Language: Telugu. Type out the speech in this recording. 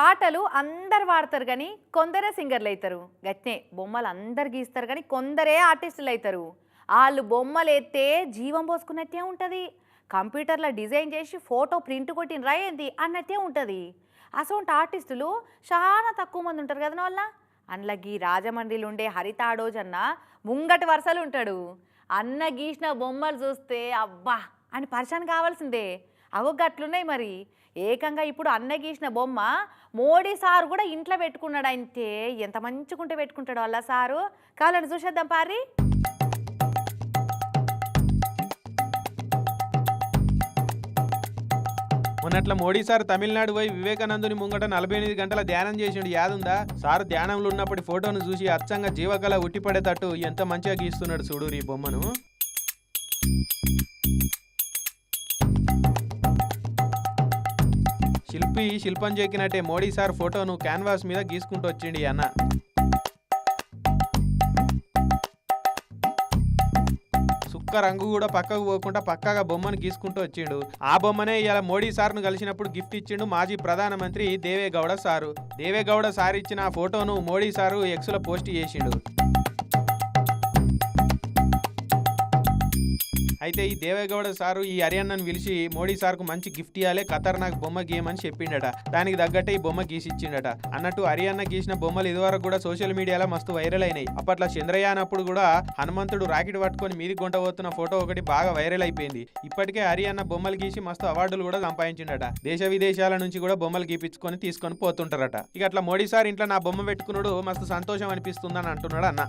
పాటలు అందరు వాడతారు కానీ కొందరే సింగర్లు అవుతారు గట్నే బొమ్మలు అందరు గీస్తారు కానీ కొందరే ఆర్టిస్టులు అవుతారు వాళ్ళు బొమ్మలు ఎత్తే జీవం పోసుకున్నట్టే ఉంటుంది. కంప్యూటర్లో డిజైన్ చేసి ఫోటో ప్రింట్ కొట్టిన రాయింది అన్నట్టే ఉంటుంది. అసొంటి ఆర్టిస్టులు చాలా తక్కువ మంది ఉంటారు కదా వాళ్ళ? అందులో గీ రాజమండ్రిలో ఉండే హరిత ఆడోజ్ అన్న ముంగటి వరుసలు ఉంటాడు. అన్న గీసిన బొమ్మలు చూస్తే అబ్బా! అని పరిచయం కావాల్సిందే. అవో గట్లున్నాయి మరి. ఏకంగా ఇప్పుడు అన్న గీసిన బొమ్మ మోడీ సారు కూడా ఇంట్లో పెట్టుకున్నాడు అంటే ఎంత మంచిగుంటే పెట్టుకుంటాడు అలా సారు. కావాలని చూసేద్దాం పారి. మొన్నట్ల మోడీ సార్ తమిళనాడు పోయి వివేకానందుని ముంగట నలభై ఎనిమిది గంటల ధ్యానం చేసిండు. యాదుందా సార్ ధ్యానంలో ఉన్నప్పటి ఫోటోను చూసి అచ్చంగా జీవకళ ఉట్టిపడేటట్టు ఎంత మంచిగా గీస్తున్నాడు చూడు ఈ బొమ్మను. శిల్పి శిల్పం చెక్కినట్టే మోడీ సార్ ఫోటోను క్యాన్వాస్ మీద గీసుకుంటూ వచ్చిండి అన్న. సుక్క రంగు కూడా పక్కకు పోకుండా పక్కగా బొమ్మను గీసుకుంటూ వచ్చిండు. ఆ బొమ్మనే ఇలా మోడీ సార్ను కలిసినప్పుడు గిఫ్ట్ ఇచ్చిండు మాజీ ప్రధానమంత్రి దేవేగౌడ సారు. దేవేగౌడ సార్ ఇచ్చిన ఆ ఫోటోను మోడీ సారు ఎక్స్లో పోస్ట్ చేసిండు. అయితే ఈ దేవేగౌడ సారు ఈ హరియాణను పిలిచి మోడీ సార్కు మంచి గిఫ్ట్ ఇవ్వాలి ఖతర్నాక్ బొమ్మ గీయమని చెప్పిండట. దానికి తగ్గట్టే ఈ బొమ్మ గీసిచ్చిండట. అన్నట్టు హరియాణ గీసిన బొమ్మలు ఇదివరకు కూడా సోషల్ మీడియాలో మస్తు వైరల్ అయినాయి. అప్పట్లో చంద్రయాన్ అప్పుడు కూడా హనుమంతుడు రాకెట్ పట్టుకొని మీది గుంట ఫోటో ఒకటి బాగా వైరల్ అయిపోయింది. ఇప్పటికే హరియాణ బొమ్మలు గీసి మస్తు అవార్డులు కూడా సంపాదించిండట. దేశ విదేశాల నుంచి కూడా బొమ్మలు గీపించుకొని తీసుకొని పోతుంటారట. ఇక అట్లా మోడీ సార్ ఇంట్లో నా బొమ్మ పెట్టుకున్నాడు మస్తు సంతోషం అనిపిస్తుందని అంటున్నాడు అన్న.